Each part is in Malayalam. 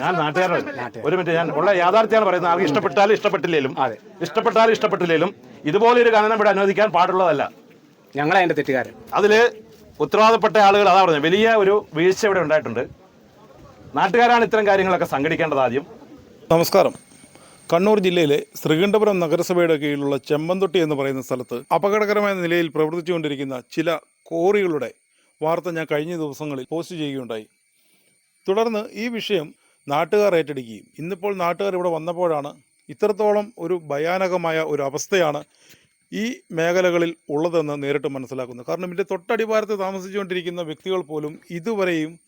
ഞാൻ നാട്ടുകാരാണ് ഒരു മിനിറ്റ് ഞാൻ ഉള്ള യാഥാർത്ഥ്യമാണ് പറയുന്നത്. ആൾക്ക് ഇഷ്ടപ്പെട്ടാലും ഇഷ്ടപ്പെട്ടില്ലേലും അതെ. ഇഷ്ടപ്പെട്ടാലും ഇഷ്ടപ്പെട്ടില്ലേലും ഇതുപോലെ ഒരു ഗാനം ഇവിടെ അനുവദിക്കാൻ പാടുള്ളതല്ല. ഞങ്ങൾ അതിന്റെ തെറ്റുകാരൻ. അതിൽ ഉത്തരവാദപ്പെട്ട ആളുകൾ അതാ പറഞ്ഞത് വലിയ ഒരു വീഴ്ച ഇവിടെ ഉണ്ടായിട്ടുണ്ട്. നാട്ടുകാരാണ് ഇത്തരം കാര്യങ്ങളൊക്കെ സംഘടിക്കേണ്ടത് ആദ്യം. നമസ്കാരം. കണ്ണൂർ ജില്ലയിലെ ശ്രീകണ്ഠപുരം നഗരസഭയുടെ കീഴിലുള്ള ചെമ്പന്തൊട്ടി എന്ന് പറയുന്ന സ്ഥലത്ത് അപകടകരമായ നിലയിൽ പ്രവർത്തിച്ചുകൊണ്ടിരിക്കുന്ന ചില കോറികളുടെ വാർത്ത ഞാൻ കഴിഞ്ഞ ദിവസങ്ങളിൽ പോസ്റ്റ് ചെയ്യുകയുണ്ടായി. തുടർന്ന് ഈ വിഷയം നാട്ടുകാർ ഏറ്റെടുക്കുകയും ഇന്നിപ്പോൾ നാട്ടുകാർ ഇവിടെ വന്നപ്പോഴാണ് ഇത്രത്തോളം ഒരു ഭയാനകമായ ഒരു അവസ്ഥയാണ് ഈ മേഖലകളിൽ ഉള്ളതെന്ന് നേരിട്ട് മനസ്സിലാക്കുന്നത്. കാരണം ഇതിന്റെ തൊട്ടടിവാരത്ത് താമസിച്ചുകൊണ്ടിരിക്കുന്ന വ്യക്തികൾ പോലും ഇതുവരെയും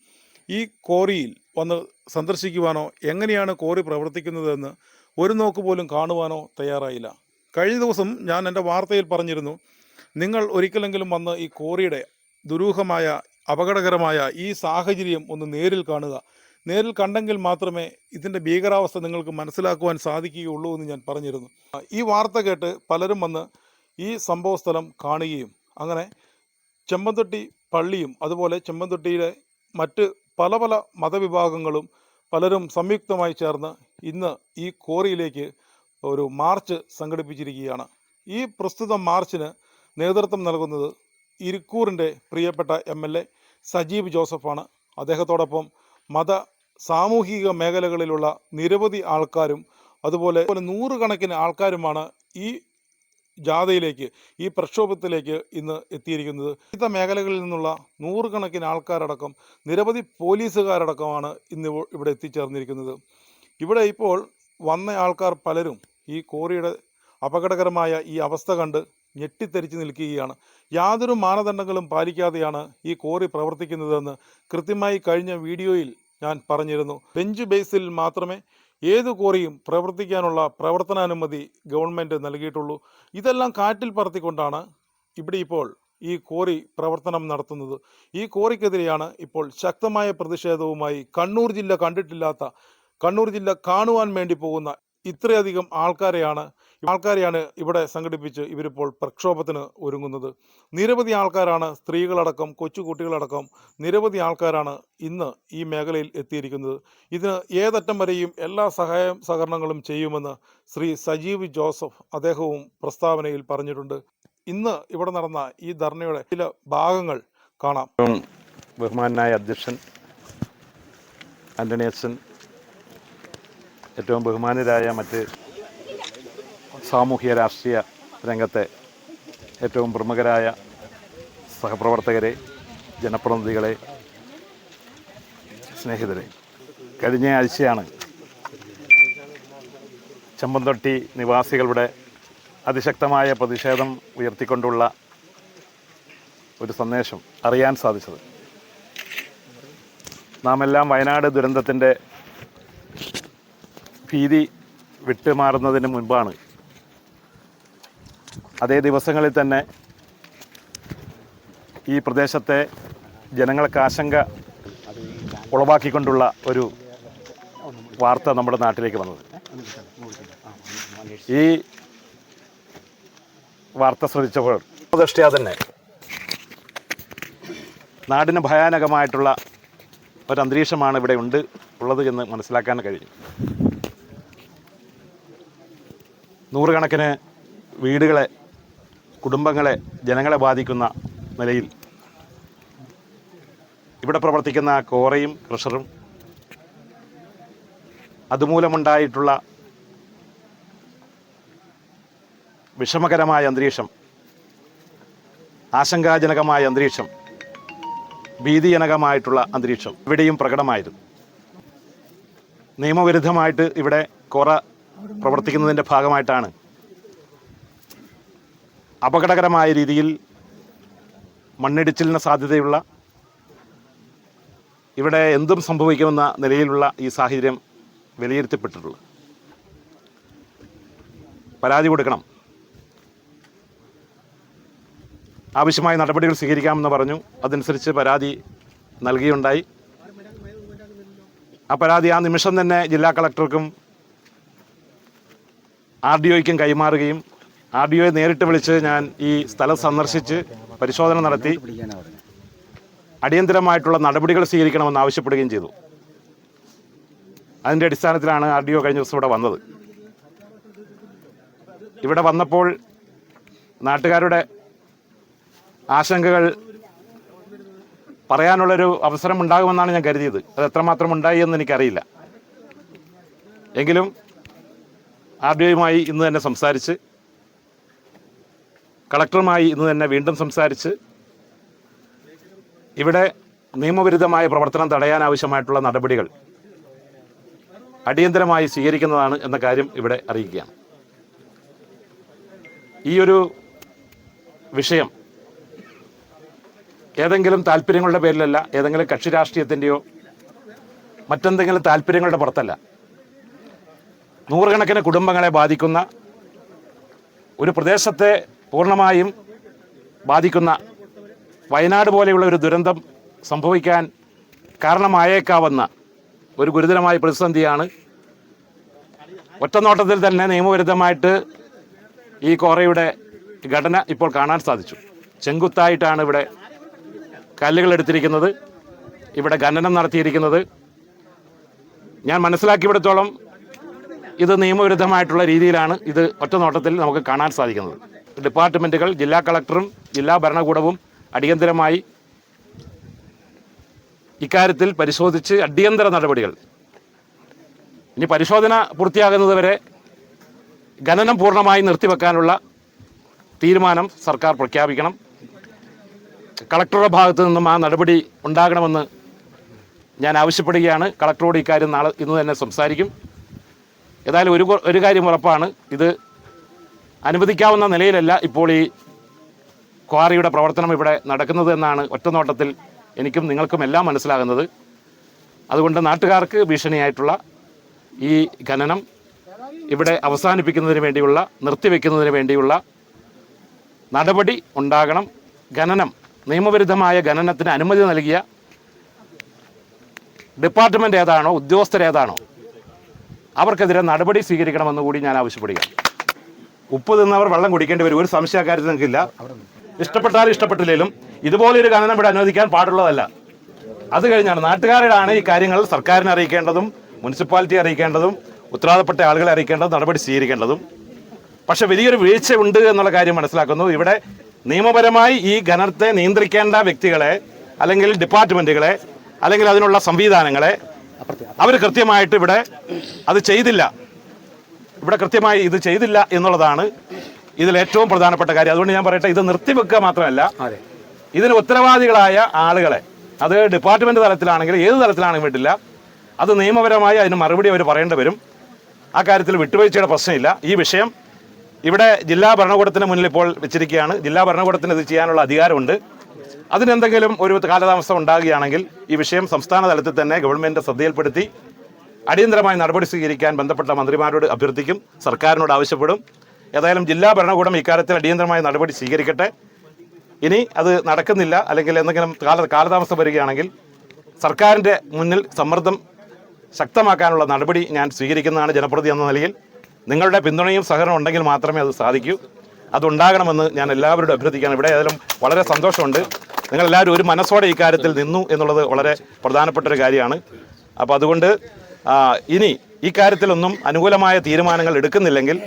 ഈ കോറിയിൽ വന്ന് സന്ദർശിക്കുവാനോ എങ്ങനെയാണ് കോറി പ്രവർത്തിക്കുന്നതെന്ന് ഒരു നോക്ക് പോലും കാണുവാനോ തയ്യാറായില്ല. കഴിഞ്ഞ ദിവസം ഞാൻ എന്റെ വാർത്തയിൽ പറഞ്ഞിരുന്നു നിങ്ങൾ ഒരിക്കലെങ്കിലും വന്ന് ഈ കോറിയുടെ ദുരൂഹമായ അപകടകരമായ ഈ സാഹചര്യം ഒന്ന് നേരിൽ കാണുക. നേരിൽ കണ്ടെങ്കിൽ മാത്രമേ ഇതിന്റെ ഭീകരാവസ്ഥ നിങ്ങൾക്ക് മനസ്സിലാക്കുവാൻ സാധിക്കുകയുള്ളൂ എന്ന് ഞാൻ പറഞ്ഞിരുന്നു. ഈ വാർത്ത കേട്ട് പലരും വന്ന് ഈ സംഭവ സ്ഥലം കാണുകയും അങ്ങനെ ചെമ്പന്തൊട്ടി പള്ളിയും അതുപോലെ ചെമ്പന്തൊട്ടിയിലെ മറ്റ് പല പല മതവിഭാഗങ്ങളും പലരും സംയുക്തമായി ചേർന്ന് ഇന്ന് ഈ കോറിയിലേക്ക് ഒരു മാർച്ച് സംഘടിപ്പിച്ചിരിക്കുകയാണ്. ഈ പ്രസ്തുത മാർച്ചിന് നേതൃത്വം നൽകുന്നത് ഇരിക്കൂറിന്റെ പ്രിയപ്പെട്ട എം എൽ എ സജീവ് ജോസഫാണ്. അദ്ദേഹത്തോടൊപ്പം മത സാമൂഹിക മേഖലകളിലുള്ള നിരവധി ആൾക്കാരും അതുപോലെ നൂറുകണക്കിന് ആൾക്കാരുമാണ് ഈ ജാഥയിലേക്ക് ഈ പ്രക്ഷോഭത്തിലേക്ക് ഇന്ന് എത്തിയിരിക്കുന്നത്. വിവിധ മേഖലകളിൽ നിന്നുള്ള നൂറുകണക്കിന് ആൾക്കാരടക്കം നിരവധി പോലീസുകാരടക്കമാണ് ഇന്ന് ഇവ- ഇവിടെ എത്തിച്ചേർന്നിരിക്കുന്നത്. ഇവിടെ ഇപ്പോൾ വന്ന ആൾക്കാർ പലരും ഈ കോറിയുടെ അപകടകരമായ ഈ അവസ്ഥ കണ്ട് ഞെട്ടിത്തെരിച്ച് നിൽക്കുകയാണ്. യാതൊരു മാനദണ്ഡങ്ങളും പാലിക്കാതെയാണ് ഈ കോറി പ്രവർത്തിക്കുന്നതെന്ന് കൃത്യമായി കഴിഞ്ഞ വീഡിയോയിൽ ഞാൻ പറഞ്ഞിരുന്നു. ബെഞ്ച് ബേസിൽ മാത്രമേ ഏത് കോറിയും പ്രവർത്തിക്കാനുള്ള പ്രവർത്തനാനുമതി ഗവൺമെന്റ് നൽകിയിട്ടുള്ളൂ. ഇതെല്ലാം കാറ്റിൽ പറത്തിക്കൊണ്ടാണ് ഇവിടെ ഇപ്പോൾ ഈ കോറി പ്രവർത്തനം നടത്തുന്നത്. ഈ കോറിക്കെതിരെയാണ് ഇപ്പോൾ ശക്തമായ പ്രതിഷേധവുമായി കണ്ണൂർ ജില്ല കണ്ടിട്ടില്ലാത്ത കണ്ണൂർ ജില്ല കാണുവാൻ വേണ്ടി പോകുന്ന ഇത്രയധികം ആൾക്കാരെയാണ് ആൾക്കാരെയാണ് ഇവിടെ സംഘടിപ്പിച്ച് ഇവരിപ്പോൾ പ്രക്ഷോഭത്തിന് ഒരുങ്ങുന്നത്. നിരവധി ആൾക്കാരാണ് സ്ത്രീകളടക്കം കൊച്ചുകുട്ടികളടക്കം നിരവധി ആൾക്കാരാണ് ഇന്ന് ഈ മേഖലയിൽ എത്തിയിരിക്കുന്നത്. ഇതിന് ഏതറ്റം വരെയും എല്ലാ സഹായം സഹകരണങ്ങളും ചെയ്യുമെന്ന് ശ്രീ സജീവ് ജോസഫ് അദ്ദേഹവും പ്രസ്താവനയിൽ പറഞ്ഞിട്ടുണ്ട്. ഇന്ന് ഇവിടെ നടന്ന ഈ ധർണയുടെ ചില ഭാഗങ്ങൾ കാണാം. ബഹുമാനായ അധ്യക്ഷൻ ആന്റണി ഏറ്റവും ബഹുമാനരായ മറ്റ് സാമൂഹ്യ രാഷ്ട്രീയ രംഗത്തെ ഏറ്റവും പ്രമുഖരായ സഹപ്രവർത്തകരെ ജനപ്രതിനിധികളെ സ്നേഹിതരെ. കഴിഞ്ഞ ആഴ്ചയാണ് ചെമ്പന്തൊട്ടി നിവാസികളുടെ അതിശക്തമായ പ്രതിഷേധം ഉയർത്തിക്കൊണ്ടുള്ള ഒരു സന്ദേശം അറിയാൻ സാധിച്ചത്. നാം എല്ലാം വയനാട് ദുരന്തത്തിന്റെ ഭീതി വിട്ടുമാറുന്നതിന് മുൻപാണ് അതേ ദിവസങ്ങളിൽ തന്നെ ഈ പ്രദേശത്തെ ജനങ്ങൾക്ക് ആശങ്ക ഉളവാക്കിക്കൊണ്ടുള്ള ഒരു വാർത്ത നമ്മുടെ നാട്ടിലേക്ക് വന്നത്. ഈ വാർത്ത ശ്രദ്ധിച്ചപ്പോൾ ദൃഷ്ടിയാ തന്നെ നാടിന് ഭയാനകമായിട്ടുള്ള ഒരു അന്തരീക്ഷമാണ് ഇവിടെ ഉണ്ട് ഉള്ളത് എന്ന് മനസ്സിലാക്കാൻ കഴിഞ്ഞു. നൂറുകണക്കിന് വീടുകളെ കുടുംബങ്ങളെ ജനങ്ങളെ ബാധിക്കുന്ന നിലയിൽ ഇവിടെ പ്രവർത്തിക്കുന്ന കോറയും ക്രഷറും അതുമൂലമുണ്ടായിട്ടുള്ള വിഷമകരമായ അന്തരീക്ഷം ആശങ്കാജനകമായ അന്തരീക്ഷം ഭീതിജനകമായിട്ടുള്ള അന്തരീക്ഷം ഇവിടെയും പ്രകടമായിരുന്നു. നിയമവിരുദ്ധമായിട്ട് ഇവിടെ കോറ പ്രവർത്തിക്കുന്നതിന്റെ ഭാഗമായിട്ടാണ് അപകടകരമായ രീതിയിൽ മണ്ണിടിച്ചിലിന് സാധ്യതയുള്ള ഇവിടെ എന്തും സംഭവിക്കുമെന്ന നിലയിലുള്ള ഈ സാഹചര്യം വിലയിരുത്തപ്പെട്ടിട്ടുള്ളത്. പരാതി കൊടുക്കണം. ആവശ്യമായ നടപടികൾ സ്വീകരിക്കാമെന്ന് പറഞ്ഞു. അതനുസരിച്ച് പരാതി നൽകിയുണ്ടായി. ആ പരാതി ആ നിമിഷം തന്നെ ജില്ലാ കളക്ടർക്കും ആർ ഡി ഒയ്ക്കും കൈമാറുകയും ആർ ഡി ഒയെ നേരിട്ട് വിളിച്ച് ഞാൻ ഈ സ്ഥലം സന്ദർശിച്ച് പരിശോധന നടത്തി. അടിയന്തരമായിട്ടുള്ള നടപടികൾ സ്വീകരിക്കണമെന്ന് ആവശ്യപ്പെടുകയും ചെയ്തു. അതിന്റെ അടിസ്ഥാനത്തിലാണ് ആർ ഡി ഒ കഴിഞ്ഞ ദിവസം ഇവിടെ വന്നത്. ഇവിടെ വന്നപ്പോൾ നാട്ടുകാരുടെ ആശങ്കകൾ പറയാനുള്ളൊരു അവസരം ഉണ്ടാകുമെന്നാണ് ഞാൻ കരുതിയത്. അത് എത്രമാത്രം ഉണ്ടായി എന്ന് എനിക്കറിയില്ല. എങ്കിലും ആർ ഡി ഒയുമായി ഇന്ന് തന്നെ സംസാരിച്ച് കളക്ടറുമായി ഇന്ന് തന്നെ വീണ്ടും സംസാരിച്ച് ഇവിടെ നിയമവിരുദ്ധമായ പ്രവർത്തനം തടയാനാവശ്യമായിട്ടുള്ള നടപടികൾ അടിയന്തരമായി സ്വീകരിക്കുന്നതാണ് എന്ന കാര്യം ഇവിടെ അറിയിക്കുകയാണ്. ഈ ഒരു വിഷയം ഏതെങ്കിലും താല്പര്യങ്ങളുടെ പേരിലല്ല ഏതെങ്കിലും കക്ഷി രാഷ്ട്രീയത്തിന്റെയോ മറ്റെന്തെങ്കിലും താല്പര്യങ്ങളുടെ പുറത്തല്ല. നൂറുകണക്കിന് കുടുംബങ്ങളെ ബാധിക്കുന്ന ഒരു പ്രദേശത്തെ പൂർണമായും ബാധിക്കുന്ന വയനാട് പോലെയുള്ള ഒരു ദുരന്തം സംഭവിക്കാൻ കാരണമായേക്കാവുന്ന ഒരു ഗുരുതരമായ പ്രതിസന്ധിയാണ്. ഒറ്റനോട്ടത്തിൽ തന്നെ നിയമവിരുദ്ധമായിട്ട് ഈ കോറയുടെ ഘടന ഇപ്പോൾ കാണാൻ സാധിച്ചു. ചെങ്കുത്തായിട്ടാണ് ഇവിടെ കല്ലുകൾ എടുത്തിരിക്കുന്നത്. ഇവിടെ ഖനനം നടത്തിയിരിക്കുന്നത്. ഞാൻ മനസ്സിലാക്കിയിടത്തോളം ഇത് നിയമവിരുദ്ധമായിട്ടുള്ള രീതിയിലാണ് ഇത് ഒറ്റനോട്ടത്തിൽ നമുക്ക് കാണാൻ സാധിക്കുന്നത്. ഡിപ്പാർട്ട്മെന്റുകൾ ജില്ലാ കളക്ടറും ജില്ലാ ഭരണകൂടവും അടിയന്തരമായി ഇക്കാര്യത്തിൽ പരിശോധിച്ച് അടിയന്തര നടപടികൾ. ഇനി പരിശോധന പൂർത്തിയാകുന്നതുവരെ ഖനനം പൂർണമായി നിർത്തിവെക്കാനുള്ള തീരുമാനം സർക്കാർ പ്രഖ്യാപിക്കണം. കളക്ടറുടെ ഭാഗത്തു നിന്നും ആ നടപടി ഉണ്ടാകണമെന്ന് ഞാൻ ആവശ്യപ്പെടുകയാണ്. കളക്ടറോട് ഇക്കാര്യം നാളെ ഇന്ന് തന്നെ സംസാരിക്കും. ഏതായാലും ഒരു ഒരു കാര്യം ഉറപ്പാണ്. ഇത് അനുവദിക്കാവുന്ന നിലയിലല്ല ഇപ്പോൾ ഈ ക്വാറിയുടെ പ്രവർത്തനം ഇവിടെ നടക്കുന്നത് എന്നാണ് ഒറ്റനോട്ടത്തിൽ എനിക്കും നിങ്ങൾക്കും എല്ലാം മനസ്സിലാകുന്നത്. അതുകൊണ്ട് നാട്ടുകാർക്ക് ഭീഷണിയായിട്ടുള്ള ഈ ഖനനം ഇവിടെ അവസാനിപ്പിക്കുന്നതിന് വേണ്ടിയുള്ള നിർത്തിവെക്കുന്നതിന് വേണ്ടിയുള്ള നടപടി ഉണ്ടാകണം. ഖനനം നിയമവിരുദ്ധമായ ഖനനത്തിന് അനുമതി നൽകിയ ഡിപ്പാർട്ട്മെന്റ് ഏതാണോ ഉദ്യോഗസ്ഥരേതാണോ അവർക്കെതിരെ നടപടി സ്വീകരിക്കണമെന്ന് കൂടി ഞാൻ ആവശ്യപ്പെടുകയാണ്. ഉപ്പ് തിന്നവർ വെള്ളം കുടിക്കേണ്ടി വരും. ഒരു സംശയ കാര്യത്തിൽ നിങ്ങൾക്കില്ല. ഇഷ്ടപ്പെട്ടാലും ഇഷ്ടപ്പെട്ടില്ലെങ്കിലും ഇതുപോലൊരു ഖനനം ഇവിടെ അനുവദിക്കാൻ പാടുള്ളതല്ല. അത് കഴിഞ്ഞാണ് നാട്ടുകാരുടെയാണ് ഈ കാര്യങ്ങൾ സർക്കാരിനെ അറിയിക്കേണ്ടതും മുനിസിപ്പാലിറ്റി അറിയിക്കേണ്ടതും ഉത്തരവാദപ്പെട്ട ആളുകളെ അറിയിക്കേണ്ടതും നടപടി സ്വീകരിക്കേണ്ടതും. പക്ഷെ വലിയൊരു വീഴ്ച ഉണ്ട് എന്നുള്ള കാര്യം മനസ്സിലാക്കുന്നു. ഇവിടെ നിയമപരമായി ഈ ഖനനത്തെ നിയന്ത്രിക്കേണ്ട വ്യക്തികളെ അല്ലെങ്കിൽ ഡിപ്പാർട്ട്മെന്റുകളെ അല്ലെങ്കിൽ അതിനുള്ള സംവിധാനങ്ങളെ അവർ കൃത്യമായിട്ട് ഇവിടെ അത് ചെയ്തില്ല. ഇവിടെ കൃത്യമായി ഇത് ചെയ്തില്ല എന്നുള്ളതാണ് ഇതിൽ ഏറ്റവും പ്രധാനപ്പെട്ട കാര്യം. അതുകൊണ്ട് ഞാൻ പറയട്ടെ ഇത് നിർത്തിവെക്കുക മാത്രമല്ല ഇതിന് ഉത്തരവാദികളായ ആളുകളെ അത് ഡിപ്പാർട്ട്മെന്റ് തലത്തിലാണെങ്കിലും ഏത് തലത്തിലാണെങ്കിലും വിട്ടില്ല അത് നിയമപരമായി അതിന് മറുപടി അവർ പറയേണ്ടി വരും. ആ കാര്യത്തിൽ വിട്ടുവീഴ്ചയുടെ പ്രശ്നമില്ല. ഈ വിഷയം ഇവിടെ ജില്ലാ ഭരണകൂടത്തിന് മുന്നിൽ ഇപ്പോൾ വെച്ചിരിക്കുകയാണ്. ജില്ലാ ഭരണകൂടത്തിന് ഇത് ചെയ്യാനുള്ള അധികാരമുണ്ട്. അതിനെന്തെങ്കിലും ഒരു കാലതാമസം ഉണ്ടാകുകയാണെങ്കിൽ ഈ വിഷയം സംസ്ഥാന തലത്തിൽ തന്നെ ഗവൺമെന്റ് ശ്രദ്ധയിൽപ്പെടുത്തി അടിയന്തരമായി നടപടി സ്വീകരിക്കാൻ ബന്ധപ്പെട്ട മന്ത്രിമാരോട് അഭ്യർത്ഥിക്കും സർക്കാരിനോട് ആവശ്യപ്പെടും. ഏതായാലും ജില്ലാ ഭരണകൂടം ഇക്കാര്യത്തിൽ അടിയന്തരമായ നടപടി സ്വീകരിക്കട്ടെ. ഇനി അത് നടക്കുന്നില്ല അല്ലെങ്കിൽ എന്തെങ്കിലും കാല കാലതാമസം വരികയാണെങ്കിൽ സർക്കാരിന്റെ മുന്നിൽ സമ്മർദ്ദം ശക്തമാക്കാനുള്ള നടപടി ഞാൻ സ്വീകരിക്കുന്നതാണ് ജനപ്രതി എന്ന നിലയിൽ. നിങ്ങളുടെ പിന്തുണയും സഹകരണം ഉണ്ടെങ്കിൽ മാത്രമേ അത് സാധിക്കൂ. അതുണ്ടാകണമെന്ന് ഞാൻ എല്ലാവരോടും അഭ്യർത്ഥിക്കുകയാണ്. ഇവിടെ ഏതായാലും വളരെ സന്തോഷമുണ്ട്. നിങ്ങളെല്ലാവരും ഒരു മനസ്സോടെ ഈ കാര്യത്തിൽ നിന്നു എന്നുള്ളത് വളരെ പ്രധാനപ്പെട്ട ഒരു കാര്യമാണ്. അപ്പോൾ അതുകൊണ്ട് ഇനി ഈ കാര്യത്തിലൊന്നും അനുകൂലമായ തീരുമാനങ്ങൾ എടുക്കുന്നില്ലെങ്കിൽ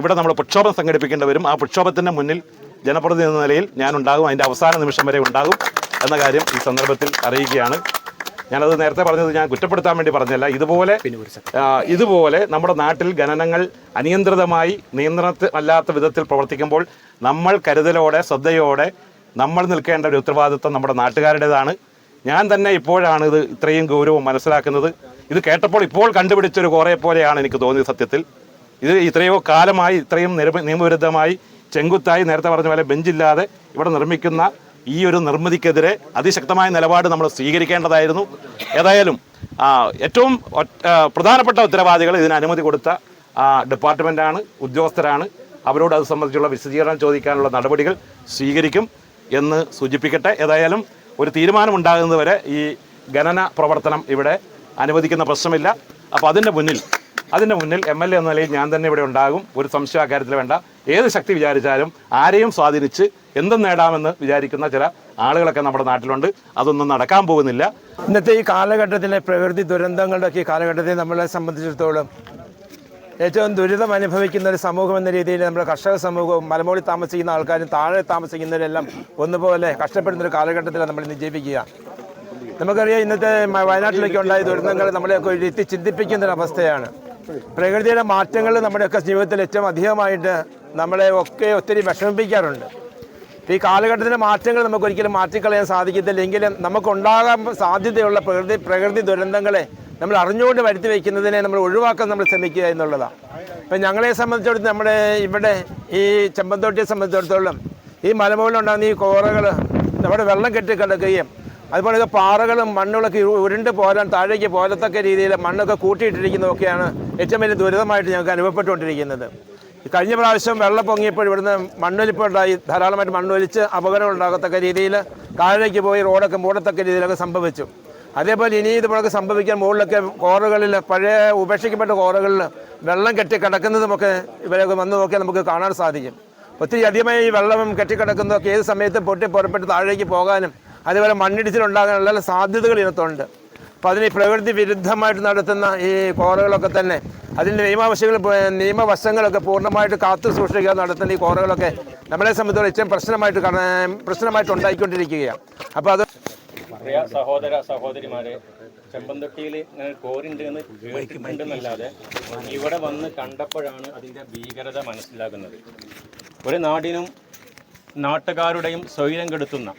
ഇവിടെ നമ്മൾ പ്രക്ഷോഭം സംഘടിപ്പിക്കേണ്ടി വരും. ആ പ്രക്ഷോഭത്തിന്റെ മുന്നിൽ ജനപ്രതിനിധി എന്ന നിലയിൽ ഞാനുണ്ടാകും അതിന്റെ അവസാന നിമിഷം വരെ ഉണ്ടാകും എന്ന കാര്യം ഈ സന്ദർഭത്തിൽ അറിയിക്കുകയാണ്. ഞാനത് നേരത്തെ പറഞ്ഞത് ഞാൻ കുറ്റപ്പെടുത്താൻ വേണ്ടി പറഞ്ഞല്ല ഇതുപോലെ ഇതുപോലെ നമ്മുടെ നാട്ടിൽ ഖനനങ്ങൾ അനിയന്ത്രിതമായി നിയന്ത്രണമല്ലാത്ത വിധത്തിൽ പ്രവർത്തിക്കുമ്പോൾ നമ്മൾ കരുതലോടെ ശ്രദ്ധയോടെ നമ്മൾ നിൽക്കേണ്ട ഒരു ഉത്തരവാദിത്വം നമ്മുടെ നാട്ടുകാരുടേതാണ്. ഞാൻ തന്നെ ഇപ്പോഴാണ് ഇത് ഇത്രയും ഗൗരവം മനസ്സിലാക്കുന്നത്. ഇത് കേട്ടപ്പോൾ ഇപ്പോൾ കണ്ടുപിടിച്ചൊരു കുറേ പോലെയാണ് എനിക്ക് തോന്നിയത് സത്യത്തിൽ. ഇത് ഇത്രയോ കാലമായി ഇത്രയും നിയമവിരുദ്ധമായി ചെങ്കുത്തായി നേരത്തെ പറഞ്ഞ പോലെ ബെഞ്ചില്ലാതെ ഇവിടെ നിർമ്മിക്കുന്ന ഈ ഒരു നിർമ്മിതിക്കെതിരെ അതിശക്തമായ നിലപാട് നമ്മൾ സ്വീകരിക്കേണ്ടതായിരുന്നു. ഏതായാലും ഏറ്റവും പ്രധാനപ്പെട്ട ഉത്തരവാദികൾ ഇതിന് അനുമതി കൊടുത്ത ഡിപ്പാർട്ട്മെന്റാണ് ഉദ്യോഗസ്ഥരാണ്. അവരോട് അത് സംബന്ധിച്ചുള്ള വിശദീകരണം ചോദിക്കാനുള്ള നടപടികൾ സ്വീകരിക്കും എന്ന് സൂചിപ്പിക്കട്ടെ. ഏതായാലും ഒരു തീരുമാനമുണ്ടാകുന്നതുവരെ ഈ ഖനന പ്രവർത്തനം ഇവിടെ അനുവദിക്കുന്ന പ്രശ്നമില്ല. അപ്പോൾ അതിന്റെ മുന്നിൽ അതിന്റെ മുന്നിൽ എം എൽ എ എന്ന നിലയിൽ ഞാൻ തന്നെ ഇവിടെ ഉണ്ടാകും. ഒരു സംശയം അക്കാര്യത്തിൽ വേണ്ട. ഏത് ശക്തി വിചാരിച്ചാലും ആരെയും സ്വാധീനിച്ച് എന്തും നേടാമെന്ന് വിചാരിക്കുന്ന ചില ആളുകളൊക്കെ നമ്മുടെ നാട്ടിലുണ്ട്. അതൊന്നും നടക്കാൻ പോകുന്നില്ല. ഇന്നത്തെ ഈ കാലഘട്ടത്തിലെ പ്രകൃതി ദുരന്തങ്ങളുടെയൊക്കെ ഈ കാലഘട്ടത്തിൽ നമ്മളെ സംബന്ധിച്ചിടത്തോളം ഏറ്റവും ദുരിതം അനുഭവിക്കുന്ന ഒരു സമൂഹം എന്ന രീതിയിൽ നമ്മുടെ കർഷക സമൂഹവും മലമോളി താമസിക്കുന്ന ആൾക്കാരും താഴെ താമസിക്കുന്നവരെല്ലാം ഒന്നുപോലെ കഷ്ടപ്പെടുന്ന ഒരു കാലഘട്ടത്തിലാണ് നമ്മൾ ഇന്ന് ജീവിക്കുക. നമുക്കറിയാം ഇന്നത്തെ വയനാട്ടിലേക്ക് ഉണ്ടായ ദുരന്തങ്ങൾ നമ്മളെയൊക്കെ ഒരു എത്തി ചിന്തിപ്പിക്കുന്ന ഒരു അവസ്ഥയാണ് പ്രകൃതിയുടെ മാറ്റങ്ങൾ നമ്മുടെയൊക്കെ ജീവിതത്തിൽ ഏറ്റവും അധികമായിട്ട് നമ്മളെ ഒക്കെ ഒത്തിരി വിഷമിപ്പിക്കാറുണ്ട്. ഈ കാലഘട്ടത്തിലെ മാറ്റങ്ങൾ നമുക്ക് ഒരിക്കലും മാറ്റിക്കളയാൻ സാധിക്കത്തില്ല എങ്കിലും നമുക്കുണ്ടാകാൻ സാധ്യതയുള്ള പ്രകൃതി പ്രകൃതി ദുരന്തങ്ങളെ നമ്മൾ അറിഞ്ഞുകൊണ്ട് വരുത്തി വയ്ക്കുന്നതിനെ നമ്മൾ ഒഴിവാക്കാൻ നമ്മൾ ശ്രമിക്കുക എന്നുള്ളതാണ്. ഇപ്പം ഞങ്ങളെ സംബന്ധിച്ചിടത്തോളം നമ്മുടെ ഇവിടെ ഈ ചെമ്പന്തോട്ടിയെ സംബന്ധിച്ചിടത്തോളം ഈ മലമുകളിലുണ്ടാകുന്ന ഈ കോറകൾ നമ്മുടെ വെള്ളം കെട്ടി കിടക്കുകയും അതുപോലെ ഇത് പാറകളും മണ്ണുകളൊക്കെ ഉരുണ്ട് പോരാൻ താഴേക്ക് പോലത്തക്ക രീതിയിൽ മണ്ണൊക്കെ കൂട്ടിയിട്ടിരിക്കുന്നതൊക്കെയാണ് ഏറ്റവും വലിയ ദുരിതമായിട്ട് ഞങ്ങൾക്ക് അനുഭവപ്പെട്ടുകൊണ്ടിരിക്കുന്നത്. കഴിഞ്ഞ പ്രാവശ്യം വെള്ളം പൊങ്ങിയപ്പോൾ ഇവിടുന്ന് മണ്ണൊലിപ്പുണ്ടായി ധാരാളമായിട്ട് മണ്ണൊലിച്ച് അപകടം ഉണ്ടാകത്തക്ക രീതിയിൽ താഴേക്ക് പോയി റോഡൊക്കെ മൂടത്തക്ക രീതിയിലൊക്കെ സംഭവിച്ചു. അതേപോലെ ഇനി ഇതുപോലൊക്കെ സംഭവിക്കാൻ മുകളിലൊക്കെ കോറുകളിൽ പഴയ ഉപേക്ഷിക്കപ്പെട്ട കോറുകളിൽ വെള്ളം കെട്ടി കിടക്കുന്നതുമൊക്കെ ഇവരൊക്കെ വന്ന് നോക്കിയാൽ നമുക്ക് കാണാൻ സാധിക്കും. ഒത്തിരി അധികമായി ഈ വെള്ളം കെട്ടിക്കിടക്കുന്നതൊക്കെ ഏത് സമയത്തും പൊട്ടി പുറപ്പെട്ട് താഴേക്ക് പോകാനും അതുപോലെ മണ്ണിടിച്ചിലുണ്ടാകാനുള്ള സാധ്യതകൾ ഇതിനകത്തുണ്ട്. അപ്പോൾ അതിന് പ്രകൃതി വിരുദ്ധമായിട്ട് നടത്തുന്ന ഈ കോറകളൊക്കെ തന്നെ അതിന്റെ നിയമവശങ്ങൾ നിയമവശങ്ങളൊക്കെ പൂർണമായിട്ട് കാത്തു സൂക്ഷിക്കുക നടത്തുന്ന ഈ കോറകളൊക്കെ നമ്മളെ സംബന്ധിച്ചോളം ഏറ്റവും പ്രശ്നമായിട്ട് പ്രശ്നമായിട്ട് ഉണ്ടായിക്കൊണ്ടിരിക്കുകയാണ്. അപ്പോൾ അത് സഹോദര സഹോദരിമാരെ ചെമ്പന്തൊട്ടിയിൽ ഇങ്ങനെ കോരിണ്ട് എന്ന് കേട്ടിട്ടുണ്ടെന്നല്ലാതെ ഇവിടെ വന്ന് കണ്ടപ്പോഴാണ് അതിന്റെ ഭീകരത മനസ്സിലാകുന്നത്. ഒരു നാടിനും നാട്ടുകാരുടെയും സ്വൈരം കെടുത്തുന്ന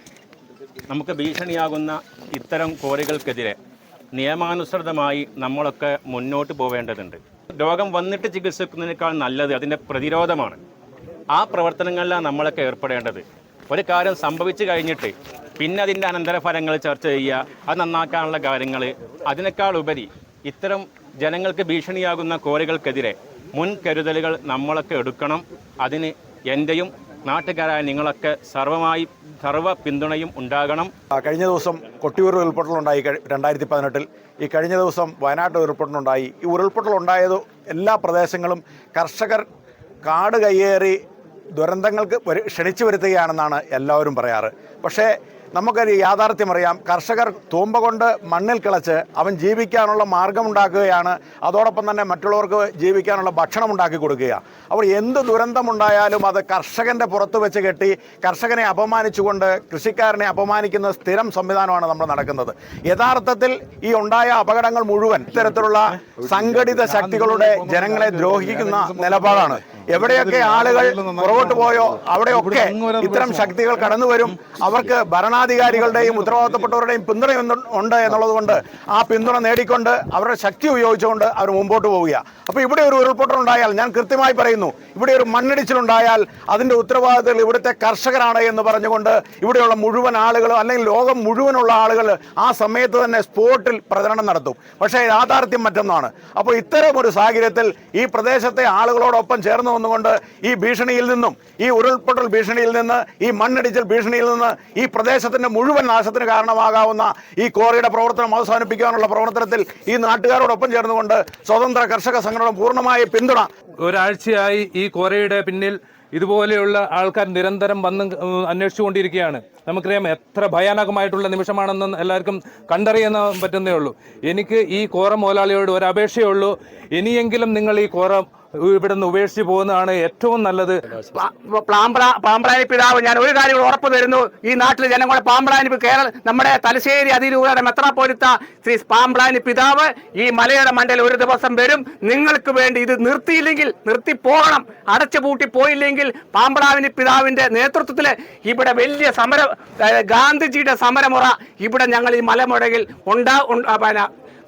നമുക്ക് ഭീഷണിയാകുന്ന ഇത്തരം കോറികൾക്കെതിരെ നിയമാനുസൃതമായി നമ്മളൊക്കെ മുന്നോട്ട് പോവേണ്ടതുണ്ട്. രോഗം വന്നിട്ട് ചികിത്സിക്കുന്നതിനേക്കാൾ നല്ലത് അതിന്റെ പ്രതിരോധമാണ്. ആ പ്രവർത്തനങ്ങളിലാണ് നമ്മളൊക്കെ ഏർപ്പെടേണ്ടത്. ഒരു കാര്യം സംഭവിച്ചു കഴിഞ്ഞിട്ട് പിന്നെ അതിന്റെ അനന്തരഫലങ്ങൾ ചർച്ച ചെയ്യുക അത് നന്നാക്കാനുള്ള കാര്യങ്ങൾ അതിനേക്കാൾ ഉപരി ഇത്തരം ജനങ്ങൾക്ക് ഭീഷണിയാകുന്ന കോറികൾക്കെതിരെ മുൻകരുതലുകൾ നമ്മളൊക്കെ എടുക്കണം. അതിന് എന്റെയും നാട്ടുകാരായ നിങ്ങളൊക്കെ സർവമായി സർവ പിന്തുണയും ഉണ്ടാകണം. കഴിഞ്ഞ ദിവസം കൊട്ടിയൂർ ഉരുൾപൊട്ടലുണ്ടായി രണ്ടായിരത്തി പതിനെട്ടിൽ ഈ കഴിഞ്ഞ ദിവസം വയനാട്ടിൽ ഉരുൾപൊട്ടലുണ്ടായി. ഈ ഉരുൾപൊട്ടലുണ്ടായത് എല്ലാ പ്രദേശങ്ങളും കർഷകർ കാട് കയ്യേറി ദുരന്തങ്ങൾക്ക് ക്ഷണിച്ചു വരുത്തുകയാണെന്നാണ് എല്ലാവരും പറയാറ്. പക്ഷേ നമുക്കൊരു യാഥാർത്ഥ്യം അറിയാം. കർഷകർ തൂമ്പ കൊണ്ട് മണ്ണിൽ കിളച്ച് അവൻ ജീവിക്കാനുള്ള മാർഗമുണ്ടാക്കുകയാണ്. അതോടൊപ്പം തന്നെ മറ്റുള്ളവർക്ക് ജീവിക്കാനുള്ള ഭക്ഷണം ഉണ്ടാക്കി കൊടുക്കുകയാണ് അവർ എന്ത് ദുരന്തമുണ്ടായാലും അത് കർഷകന്റെ പുറത്ത് വെച്ച് കെട്ടി കർഷകനെ അപമാനിച്ചുകൊണ്ട് കൃഷിക്കാരനെ അപമാനിക്കുന്ന സ്ഥിരം സംവിധാനമാണ് നമ്മൾ നടക്കുന്നത്. യഥാർത്ഥത്തിൽ ഈ ഉണ്ടായ അപകടങ്ങൾ മുഴുവൻ ഇത്തരത്തിലുള്ള സംഘടിത ശക്തികളുടെ ജനങ്ങളെ ദ്രോഹിക്കുന്ന നിലപാടാണ്. എവിടെയൊക്കെ ആളുകൾ പുറകോട്ട് പോയോ അവിടെയൊക്കെ ഇത്തരം ശക്തികൾ കടന്നു വരും. അവർക്ക് ഭരണാധികാരികളുടെയും ഉത്തരവാദിത്തപ്പെട്ടവരുടെയും പിന്തുണ ഉണ്ട്- എന്നുള്ളതുകൊണ്ട് എന്നുള്ളത് കൊണ്ട് ആ പിന്തുണ നേടിക്കൊണ്ട് അവരുടെ ശക്തി ഉപയോഗിച്ചുകൊണ്ട് അവർ മുമ്പോട്ട് പോവുക അപ്പോൾ ഇവിടെ ഒരു ഉരുൾപൊട്ടലുണ്ടായാൽ ഞാൻ കൃത്യമായി പറയുന്നു ഇവിടെ ഒരു മണ്ണിടിച്ചിലുണ്ടായാൽ അതിന്റെ ഉത്തരവാദിത്തങ്ങൾ ഇവിടുത്തെ കർഷകരാണ് എന്ന് പറഞ്ഞുകൊണ്ട് ഇവിടെയുള്ള മുഴുവൻ ആളുകളും അല്ലെങ്കിൽ ലോകം മുഴുവനുള്ള ആളുകൾ ആ സമയത്ത് തന്നെ സ്പോട്ടിൽ പ്രചരണം നടത്തും. പക്ഷേ യാഥാർത്ഥ്യം മറ്റൊന്നാണ്. അപ്പോൾ ഇത്തരം ഒരു സാഹചര്യത്തിൽ ഈ പ്രദേശത്തെ ആളുകളോടൊപ്പം ചേർന്ന് വന്നുകൊണ്ട് ഈ ഭീഷണിയിൽ നിന്നും ഈ ഉരുൾപൊട്ടൽ ഭീഷണിയിൽ നിന്ന് ഈ മണ്ണിടിച്ചിൽ ഭീഷണിയിൽ നിന്ന് ഈ പ്രദേശത്തിന്റെ മുഴുവൻ നാശത്തിന് കാരണമാകാവുന്ന ഈ കോറിയുടെ പ്രവർത്തനം അവസാനിപ്പിക്കാനുള്ള പ്രവർത്തനത്തിൽ ഈ നാട്ടുകാരോടൊപ്പം ചേർന്നുകൊണ്ട് സ്വതന്ത്ര കർഷക സംഘടന പൂർണമായി പിന്തുണ ഒരാഴ്ചയായി ഈ കോരയുടെ പിന്നിൽ ഇതുപോലെയുള്ള ആൾക്കാർ നിരന്തരം വന്ന് അന്വേഷിച്ചുകൊണ്ടിരിക്കുകയാണ്. നമുക്കറിയാം എത്ര ഭയാനകമായിട്ടുള്ള നിമിഷമാണെന്ന് എല്ലാവർക്കും കണ്ടറിയാൻ പറ്റുന്നേ ഉള്ളൂ. എനിക്ക് ഈ കോറ മുതലാളിയോട് ഒരു അപേക്ഷയേ ഉള്ളൂ. ഇനിയെങ്കിലും നിങ്ങൾ ഈ കോറ ഇവിടെ നിന്ന് ഉപേക്ഷിച്ച് പോകുന്നതാണ് ഏറ്റവും നല്ലത്. പാമ്പ്ര പാമ്പ്രാനി പിതാവ് ഞാൻ ഒരു കാര്യം ഉറപ്പ് തരുന്നു. ഈ നാട്ടിലെ ജനങ്ങളുടെ പാമ്പ്രാനി കേരള നമ്മുടെ തലശ്ശേരി അതിരൂപയുടെ മെത്രാപ്പോലിത്ത ശ്രീ പാമ്പ്രാനി പിതാവ് ഈ മലയുടെ മണ്ടയിൽ ഒരു ദിവസം വരും. നിങ്ങൾക്ക് വേണ്ടി ഇത് നിർത്തിയില്ലെങ്കിൽ നിർത്തി പോകണം. അടച്ചു പൂട്ടി പോയില്ലെങ്കിൽ പാമ്പളാവിന് പിതാവിന്റെ നേതൃത്വത്തിൽ ഇവിടെ വലിയ സമര ഗാന്ധിജിയുടെ സമരമുറ ഇവിടെ ഞങ്ങൾ ഈ മലമുഴകിൽ ഉണ്ടാ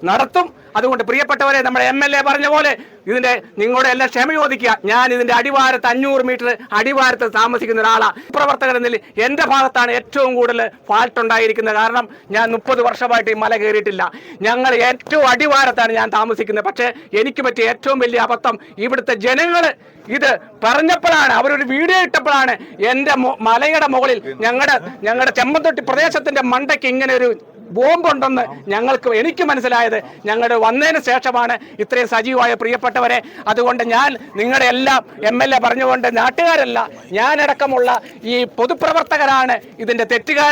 നടത്തും. അതുകൊണ്ട് പ്രിയപ്പെട്ടവരെ നമ്മുടെ എം എൽ എ പറഞ്ഞ പോലെ ഇതിന്റെ നിങ്ങളുടെ എല്ലാം ക്ഷമ ചോദിക്കുക. ഞാൻ ഇതിന്റെ അടിവാരത്ത് അഞ്ഞൂറ് മീറ്റർ അടിവാരത്ത് താമസിക്കുന്ന ഒരാളാണ് പ്രവർത്തകർ എന്നിൽ എന്റെ ഭാഗത്താണ് ഏറ്റവും കൂടുതൽ ഫാൾട്ട് ഉണ്ടായിരിക്കുന്നത്. കാരണം ഞാൻ മുപ്പത് വർഷമായിട്ട് ഈ മല കയറിയിട്ടില്ല. ഞങ്ങൾ ഏറ്റവും അടിവാരത്താണ് ഞാൻ താമസിക്കുന്നത്. പക്ഷേ എനിക്ക് പറ്റിയ ഏറ്റവും വലിയ അബദ്ധം ഇവിടുത്തെ ജനങ്ങൾ ഇത് പറഞ്ഞപ്പോഴാണ് അവരൊരു വീഡിയോ ഇട്ടപ്പോഴാണ് എന്റെ മലയുടെ മുകളിൽ ഞങ്ങളുടെ ഞങ്ങളുടെ ചെമ്പന്തൊട്ടി പ്രദേശത്തിന്റെ മണ്ടയ്ക്ക് ഇങ്ങനെ ഒരു ബോംബുണ്ടെന്ന് ഞങ്ങൾക്ക് എനിക്ക് മനസ്സിലായത്. ഞങ്ങളുടെ വന്നതിന് ശേഷമാണ് ഇത്രയും സജീവമായ പ്രിയപ്പെട്ടവരെ. അതുകൊണ്ട് ഞാൻ നിങ്ങളുടെ എല്ലാം എം എൽ എ പറഞ്ഞുകൊണ്ട് നാട്ടുകാരല്ല ഞാനടക്കമുള്ള ഈ പൊതുപ്രവർത്തകരാണ് ഇതിന്റെ തെറ്റുകാർ